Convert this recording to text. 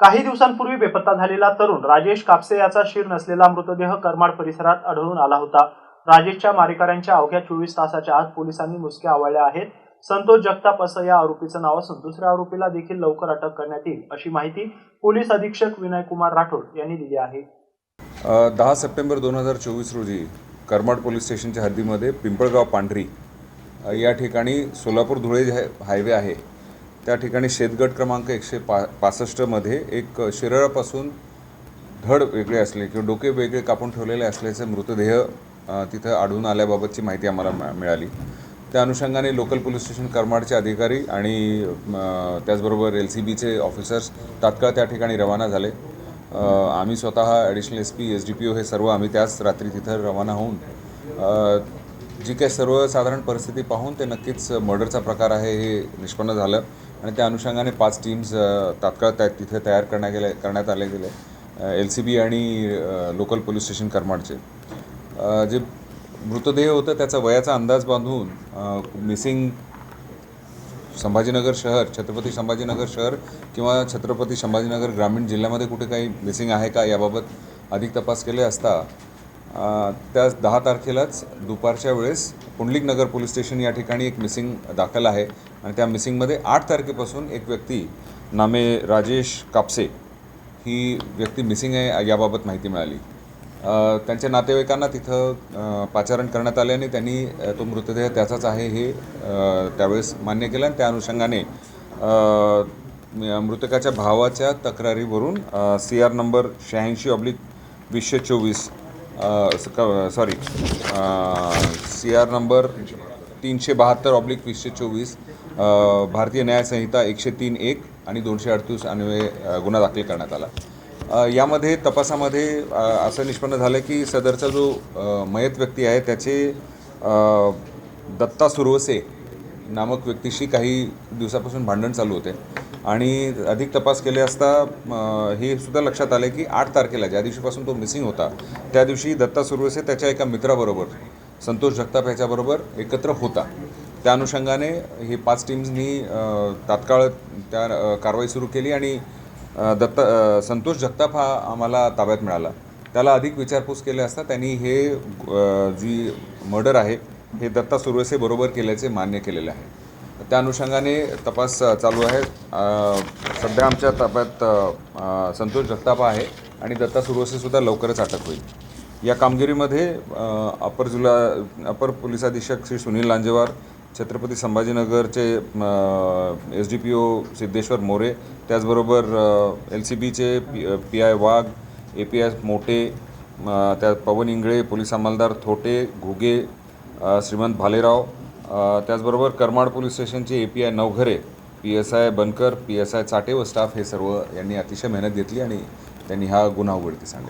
काही दिवसांपूर्वी बेपत्ता झालेला तरुण राजेश कापसे याचा शीर नसलेला मृतदेह करमाड परिसरात आढळून आला होता. राजेशच्या मारेकऱ्यांच्या अवघ्या चोवीस तासाच्या आत पोलिसांनी मुसक्या आवळल्या आहेत. संतोष जगताप असं या आरोपीचं नाव असून दुसऱ्या आरोपीला देखील लवकर अटक करण्यात येईल अशी माहिती पोलीस अधीक्षक विनयकुमार राठोड यांनी दिली आहे. दहा सप्टेंबर दोन हजार चोवीस रोजी करमाड पोलीस स्टेशनच्या हद्दीमध्ये पिंपळगाव पांढरी या ठिकाणी सोलापूर धुळे हायवे आहे. त्या ठिकाणी शेतगट क्रमांक एकशे पा पासष्टमध्ये एक शिरळापासून धड वेगळे असले किंवा डोके वेगळे कापून ठेवलेले असल्याचे मृतदेह तिथं आढळून आल्याबाबतची माहिती आम्हाला मिळाली. त्या अनुषंगाने लोकल पोलीस स्टेशन करमाडचे अधिकारी आणि त्याचबरोबर एल सी बीचे ऑफिसर्स तात्काळ त्या ठिकाणी रवाना झाले. आम्ही स्वतः additional S P S D P O हे सर्व आम्ही त्याच रात्री तिथं रवाना होऊन जी काही सर्वसाधारण परिस्थिती पाहून ते नक्कीच मर्डरचा प्रकार आहे हे निष्पन्न झालं. आणि त्या अनुषंगाने पाच टीम्स तात्काळ त्या तिथे तयार करण्यात गेले करण्यात आले गेले. एल सी बी आणि लोकल पोलीस स्टेशन करमाडचे. जे मृतदेह होतं त्याचा वयाचा अंदाज बांधून मिसिंग संभाजीनगर शहर छत्रपती संभाजीनगर शहर किंवा छत्रपती संभाजीनगर ग्रामीण जिल्ह्यामध्ये कुठे काही मिसिंग आहे का याबाबत अधिक तपास केले असता त्या दहा तारखेलाच दुपारच्या वेळेस पुंडलिक नगर पोलीस स्टेशन या ठिकाणी एक मिसिंग दाखल आहे. आणि त्या मिसिंगमध्ये आठ तारखेपासून एक व्यक्ती नामे राजेश कापसे ही व्यक्ती मिसिंग आहे याबाबत माहिती मिळाली. त्यांच्या नातेवाईकांना तिथं पाचारण करण्यात आले आणि त्यांनी तो मृतदेह त्याचाच आहे हे त्यावेळेस मान्य केलं आणि त्या अनुषंगाने मृतकाच्या भावाच्या तक्रारीवरून सी आर नंबर शहाऐंशी ऑब्लिक वीसशे चोवीस सॉरी सी आर नंबर तीनशे बहात्तर ऑब्लिक वीसशे चोवीस. भारतीय न्यायसंहिता एकशे तीन एक आणि दोनशे अडतीस अन्वये गुन्हा दाखल करण्यात आला. यामध्ये तपासामध्ये असं निष्पन्न झालं की सदरचा जो मयत व्यक्ती आहे त्याचे दत्ता सुरवसे नामक व्यक्तीशी काही दिवसापासून भांडण चालू होते. आणि अधिक तपास केले असता हे सुद्धा लक्षात आले की आठ तारखेला ज्या दिवशीपासून तो मिसिंग होता त्या दिवशी दत्ता सुरवसे त्याच्या एका मित्राबरोबर संतोष जगताप ह्याच्याबरोबर एकत्र होता. त्या अनुषंगाने हे पाच टीम्सनी तात्काळ त्या कारवाई सुरू केली आणि दत्ता दत्त संतोष जगताप हा आम्हाला ताब्यात मिळाला. त्याला अधिक विचारपूस केले असता त्यांनी हे जी मर्डर आहे हे दत्ता सुरवसे बरोबर केल्याचे मान्य केलेले आहे. त्या अनुषंगाने तपास चालू आहे. सध्या आमच्या ताब्यात संतोष जगतापा आहे आणि दत्ता सुरवसेसुद्धा लवकरच अटक होईल. या कामगिरीमध्ये अपर जिल्हा अपर पोलीस अधीक्षक Shri Sunil Lanjewar Chhatrapati संभाजीनगरचे S D P O Siddheshwar More त्याचबरोबर एल सी बीचे P P I Wagh A P I Mote त्या त्यात पवन इंगळे पोलीस अंमलदार थोटे घुगे श्रीमंत भालेराव त्याचबरोबर करमाड पोलीस स्टेशनचे A P I Navghare P S I Bankar P S I Chate व staff हे सर्व यांनी अतिशय मेहनत घेतली आणि त्यांनी हा गुन्हा उघडकीस आणला.